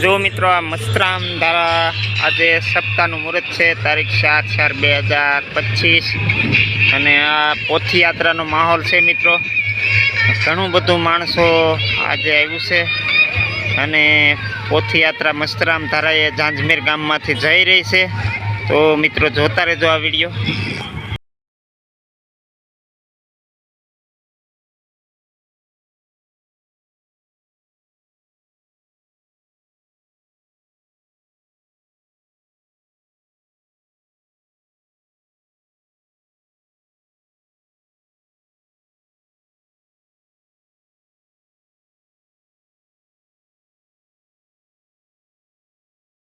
જો મિત્રો આ મસ્તરામ ધારા આજે સપ્તાહનું મુહૂર્ત છે, તારીખ સાત ચાર બે હજાર પચીસ. અને આ પોથીયાત્રાનો માહોલ છે મિત્રો. ઘણું બધું માણસો આજે આવ્યું છે. અને પોથીયાત્રા મસ્તરામ ધારાએ ઝાંઝમેર ગામમાંથી જઈ રહી છે. તો મિત્રો જોતા રહેજો આ વીડિયો.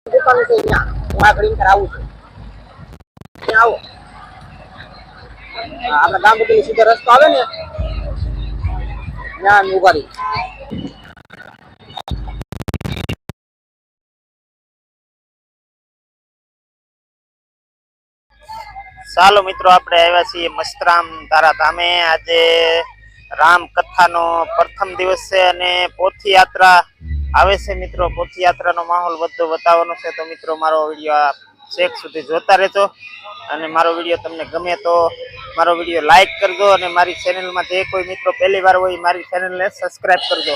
દુકાન ચાલો મિત્રો, આપણે આવ્યા છીએ મસ્તરામ તારા ધામે. આજે રામ કથાનો પ્રથમ દિવસ છે અને પોથી યાત્રા આવે છે મિત્રો, પોથયાત્રાનો માહોલ બધો બતાવવાનો છે. તો મિત્રો, મારો વીડિયો છેક સુધી જોતા રહેજો. અને મારો વીડિયો તમને ગમે તો મારો વીડિયો લાઇક કરજો અને મારી ચેનલમાં જે કોઈ મિત્રો પહેલી વાર હોય મારી ચેનલને સબસ્ક્રાઈબ કરજો.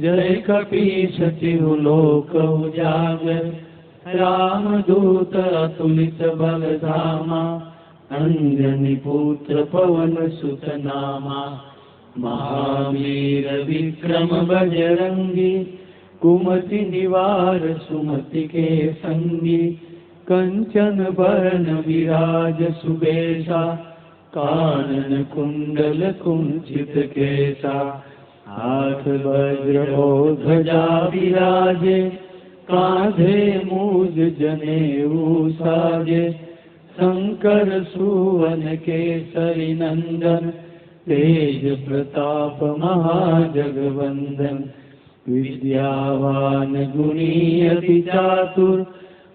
जय कपि सचिलोक रामदूतुलित बल अञ्जनि पुत्र पवन महावीर विक्रम बजरङ्गी कुमति निवार सुमति के सङ्गी कञ्चन भर विराज सुबेशा कानन कुङ्गल कुञ्चित केसा। हाथ वज्र हो ध्वजा विराजे, कांधे मूज जनेऊ साजे। शंकर सुवन केसरी नंदन, तेज प्रताप महाजगवंदन। विद्यावान गुणी अति चातुर,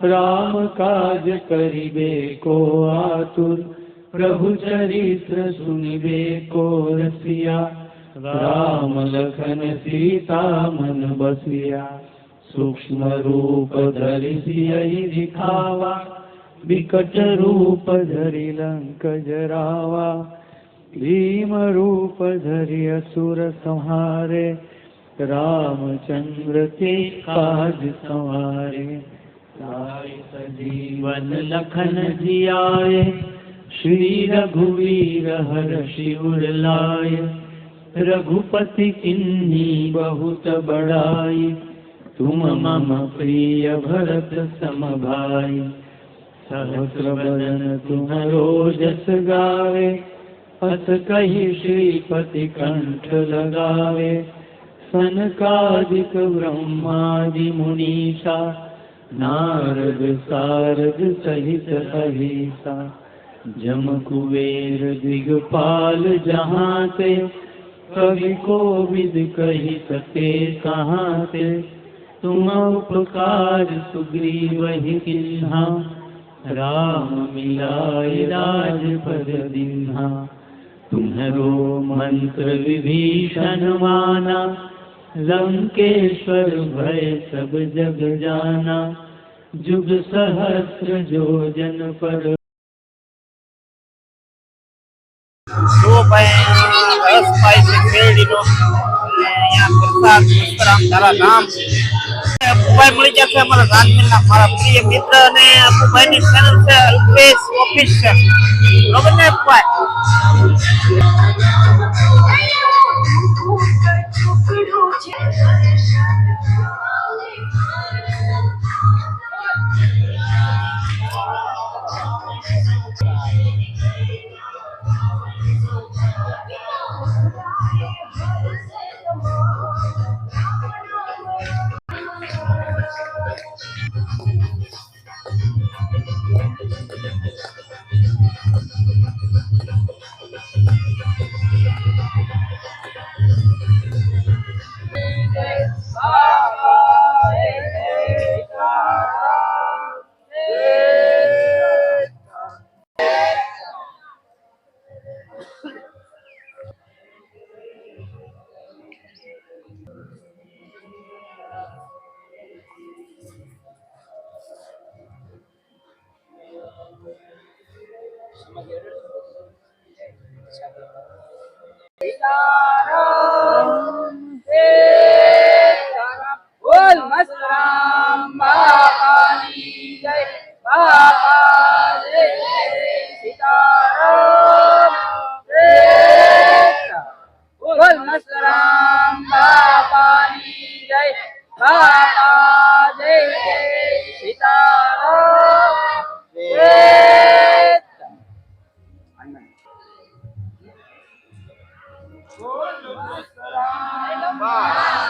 राम काज करिबे को आतुर। प्रभु चरित्र सुनिबे को रसिया। राम लखन सीता मन बसिया सूक्ष्म रूप धरि सियहि दिखावा, विकट रूप धरि लंक जरावा, भीम रूप धरि असुर संहारे, रामचंद्र के काज संहारे जीवन लखन जियाए, श्री रघुवीर हर शिवर लाए। रघुपति किन्नी बहुत बड़ाई। तुम मम प्रिय भरत सम भाई सहस्र बदन तुम रोजस गावे। अस कही श्रीपति कंठ लगावे। सनकादिक ब्रह्मादि मुनीषा। नारद सारद सहित अहिसा। जम कुबेर दिगपाल जहाँ ते कवि को विद कही सके कहाँ ते तुम उपकार सुग्रीव ही किन्हा। राम मिलाय राजपद दिन्हा। तुम्हरो मंत्र विभीषण माना। लंकेश्वर भय सब जग जाना। जुग सहस्र जो जन पर શેરડીનો અહીંયા પ્રસાદ મસ્તરામ તારા મળી ગયા અમારા રાંધણના મારા પ્રિય મિત્ર અને અપુભાઈની ચેનલ છે અલ્પેશ ઓફિશિયલ બરોબર ને Bye.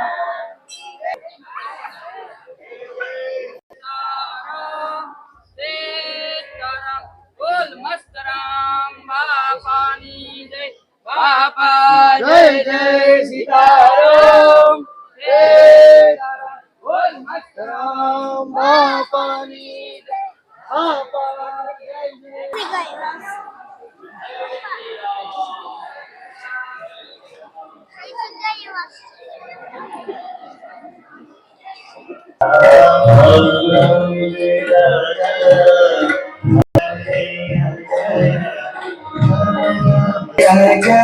બાપા જય જય સીતારામ જય સીતારામ બોલ મસ્ત રામ બાપાની જય બાપા જય જય જય જય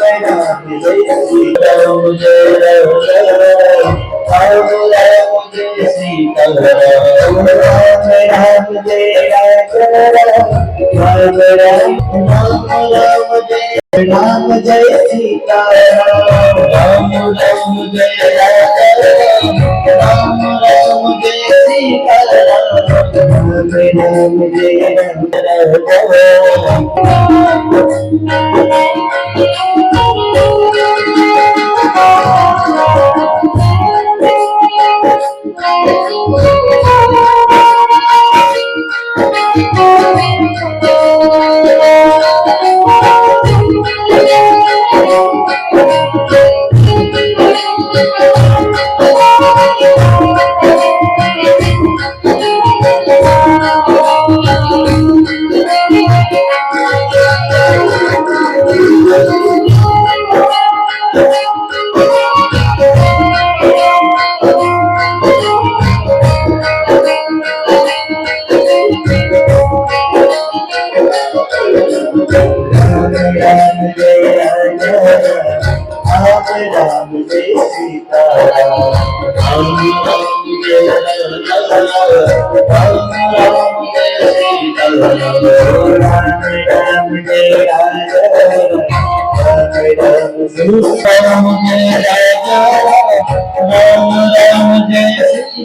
राम जय सीता राम राम जय राधा राम जय राम जय सीता राम राम जय करम राम राम जय श्रीतल राम जय राम जय रव राधा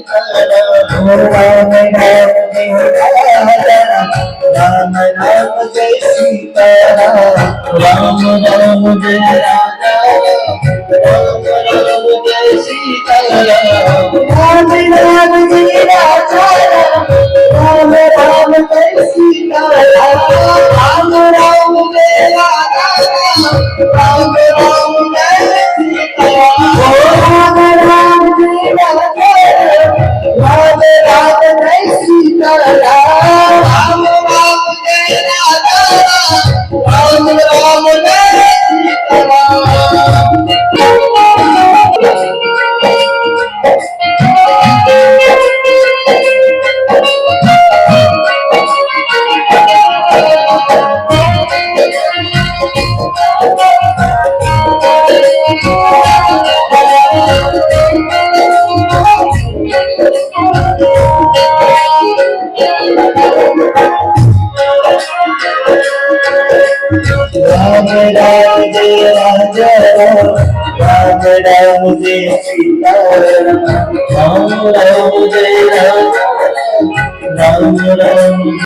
राम राम राम राम जय सीता राम राम जय राजा राम राम जय सीता राम राम जय राजा राम राम जय सीता राम राम जय राजा राम राम বাজরা মুঝে সীতারাম বাংলা মুঝে রাম বাংলা মুঝে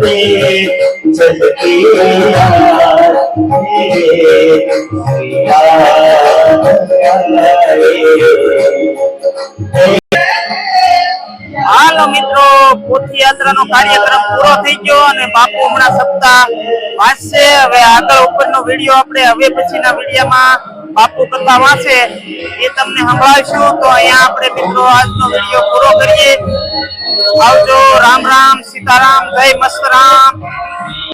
पे चलती यार मेरे હાલો મિત્રો પોથી યાત્રાનો કાર્યક્રમ પૂરો થઈ ગયો અને બાપુ હમણાં સપ્તાહ વાંચશે હવે આગળ ઉપરનો વિડીયો આપણે હવે પછીના વિડીયોમાં બાપુ કથા વાંચે એ તમને સંભળાવીશું તો અહીંયા આપણે મિત્રો આજનો વિડીયો પૂરો કરીએ આવજો રામ રામ સીતારામ જય મસ્ત રામ